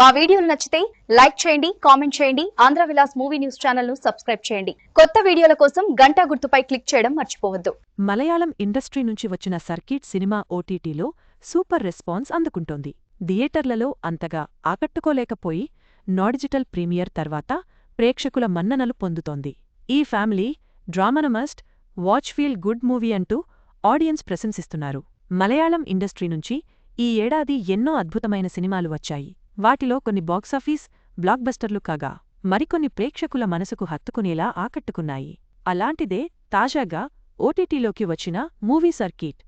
మా వీడియోలు నచ్చితే లైక్ చేయండి కామెంట్ చేయండి ఆంధ్ర విలాస్ మూవీ న్యూస్ ఛానల్ను సబ్స్క్రైబ్ చేయండి. కొత్త వీడియోల కోసం గంటా గుర్తుపై క్లిక్ చేయడం మర్చిపోవద్దు. మలయాళం ఇండస్ట్రీ నుంచి వచ్చిన సర్కిట్ సినిమా ఓటీటీలో సూపర్ రెస్పాన్స్ అందుకుంటోంది. థియేటర్లలో అంతగా ఆకట్టుకోలేకపోయి నాడిజిటల్ ప్రీమియర్ తర్వాత ప్రేక్షకుల మన్ననలు పొందుతోంది. ఈ family డ్రామనమస్ట్ watch feel good movie అంటూ ఆడియన్స్ ప్రశంసిస్తున్నారు. మలయాళం ఇండస్ట్రీ నుంచి ఈ ఏడాది ఎన్నో అద్భుతమైన సినిమాలు వచ్చాయి. వాటిలో కొన్ని బాక్సాఫీస్ బ్లాక్బస్టర్లు కాగా మరికొన్ని ప్రేక్షకుల మనసుకు హత్తుకునేలా ఆకట్టుకున్నాయి. అలాంటిదే తాజాగా ఓటీటీలోకి వచ్చిన మూవీ సర్కిట్.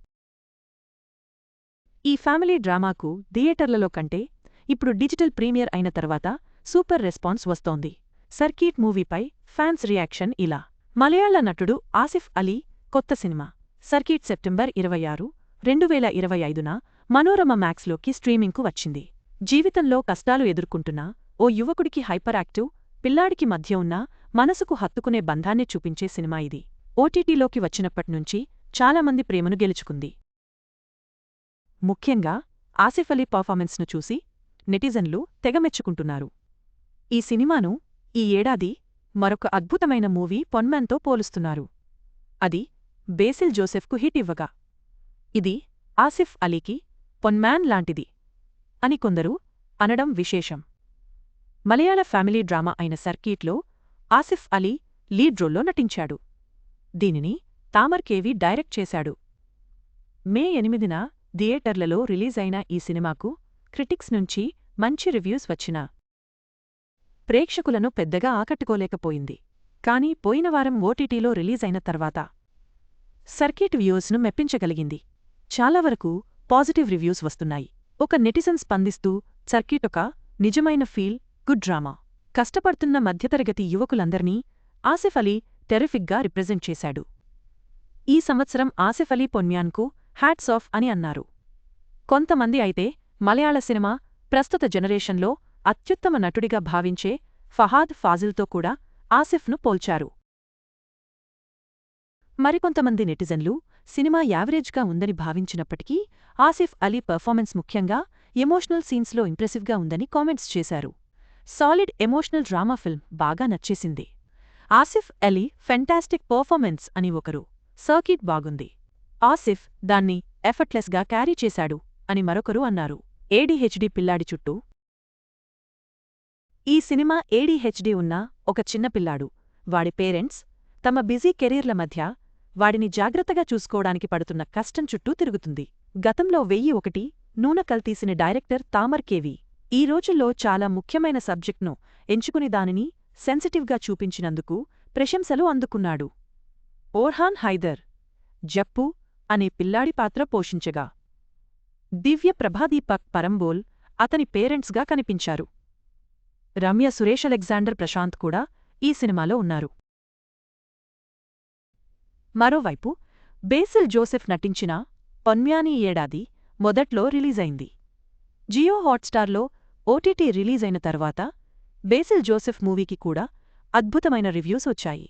ఈ ఫ్యామిలీ డ్రామాకు థియేటర్లలో కంటే ఇప్పుడు డిజిటల్ ప్రీమియర్ అయిన తర్వాత సూపర్ రెస్పాన్స్ వస్తోంది. సర్కీట్ మూవీపై ఫ్యాన్స్ రియాక్షన్ ఇలా. మలయాళ నటుడు ఆసిఫ్ అలీ కొత్త సినిమా. సర్కీట్ సెప్టెంబర్ ఇరవై ఆరు రెండు వేల ఇరవై ఐదున మనోరమ మ్యాక్స్లోకి స్ట్రీమింగ్కు వచ్చింది. జీవితంలో కష్టాలు ఎదుర్కొంటున్న ఓ యువకుడికి హైపర్ యాక్టివ్ పిల్లాడికి మధ్య ఉన్న మనసుకు హత్తుకునే బంధాన్ని చూపించే సినిమా ఇది. ఓటీటీలోకి వచ్చినప్పట్నుంచి చాలామంది ప్రేమను గెలుచుకుంది. ముఖ్యంగా ఆసిఫ్ అలీ పర్ఫార్మెన్స్ను చూసి నెటిజన్లు తెగమెచ్చుకుంటున్నారు ఈ సినిమాను ఈ ఏడాది మరొక అద్భుతమైన మూవీ పొన్మెన్తో పోలుస్తున్నారు. అది బేసిల్ జోసెఫ్కు హిట్ ఇవ్వగా. ఇది ఆసిఫ్ అలీకి పొన్మాన్ లాంటిది. అని కొందరు అనడం విశేషం. మలయాళ ఫ్యామిలీ డ్రామా అయిన సర్కీట్లో ఆసిఫ్ అలీ లీడ్ రోల్లో నటించాడు. దీనిని తామర్ కేవి డైరెక్ట్ చేశాడు. మే ఎనిమిదిన థియేటర్లలో రిలీజ్ అయిన ఈ సినిమాకు క్రిటిక్స్ నుంచి మంచి రివ్యూస్ వచ్చినా ప్రేక్షకులను పెద్దగా ఆకట్టుకోలేకపోయింది. కానీ పోయిన వారం ఓటీటీలో రిలీజ్ అయిన తర్వాత సర్కిట్ వ్యూస్ను మెప్పించగలిగింది. చాలా వరకు పాజిటివ్ రివ్యూస్ వస్తున్నాయి. ఒక నెటిజన్ స్పందిస్తూ సర్కిట్ ఒక నిజమైన ఫీల్ గుడ్ డ్రామా. కష్టపడుతున్న మధ్యతరగతి యువకులందర్నీ ఆసిఫ్ అలీ టెరిఫిక్గా రిప్రజెంట్ చేశాడు. ఈ సంవత్సరం ఆసిఫ్ అలీ పొన్యాన్కు హ్యాట్స్ ఆఫ్ అని అన్నారు. కొంతమంది అయితే మలయాళ సినిమా ప్రస్తుత జనరేషన్లో అత్యుత్తమ నటుడిగా భావించే ఫహాద్ ఫాజిల్తో కూడా ఆసిఫ్ను పోల్చారు. మరికొంతమంది నెటిజన్లు సినిమా యావరేజ్గా ఉందని భావించినప్పటికీ ఆసిఫ్ అలీ పర్ఫార్మెన్స్ ముఖ్యంగా ఎమోషనల్ సీన్స్లో ఇంప్రెసివ్గా ఉందని కామెంట్స్ చేశారు. సాలిడ్ ఎమోషనల్ డ్రామా ఫిల్మ్ బాగా నచ్చేసింది. ఆసిఫ్ అలీ ఫెంటాస్టిక్ పర్ఫార్మెన్స్ అని ఒకరు సర్కిట్ బాగుంది. ఆసిఫ్ దాన్ని ఎఫర్ట్లెస్గా క్యారీ చేశాడు అని మరొకరు అన్నారు. ఏడీహెచ్డి పిల్లాడి చుట్టూ ఈ సినిమా ఏడీహెచ్డి ఉన్న ఒక చిన్న పిల్లాడు. వాడి పేరెంట్స్ తమ బిజీ కెరీర్ల మధ్య వాడిని జాగ్రత్తగా చూసుకోవడానికి పడుతున్న కష్టం చుట్టూ తిరుగుతుంది. గతంలో వెయ్యి ఒకటి నూనె కల్తీసిన డైరెక్టర్ తామర్ కేవి ఈ రోజుల్లో చాలా ముఖ్యమైన సబ్జెక్ట్ను ఎంచుకుని దానిని సెన్సిటివ్గా చూపించినందుకు ప్రశంసలు అందుకున్నాడు. ఓర్హాన్ హైదర్ జప్పు అనే పిల్లాడి పాత్ర పోషించగా. దివ్య ప్రభాదీపక్ పరంబోల్ అతని పేరెంట్స్గా కనిపించారు. రమ్య సురేష్ అలెగ్జాండర్ ప్రశాంత్ కూడా ఈ సినిమాలో ఉన్నారు. మరోవైపు బేసిల్ జోసెఫ్ నటించిన పొన్మ్యానీ ఏడాది మొదట్లో రిలీజైంది. జియో హాట్స్టార్లో ఓటీటీ రిలీజైన తర్వాత బేసిల్ జోసెఫ్ మూవీకి కూడా అద్భుతమైన రివ్యూస్ వచ్చాయి.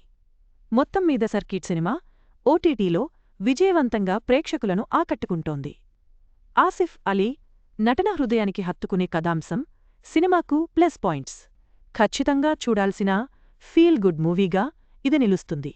మొత్తం మీద సర్కిట్ సినిమా ఓటీటీలో విజయవంతంగా ప్రేక్షకులను ఆకట్టుకుంటోంది. ఆసిఫ్ అలీ నటన హృదయానికి హత్తుకునే కథాంశం సినిమాకు ప్లస్ పాయింట్స్. ఖచ్చితంగా చూడాల్సిన ఫీల్ గుడ్ మూవీగా ఇది నిలుస్తుంది.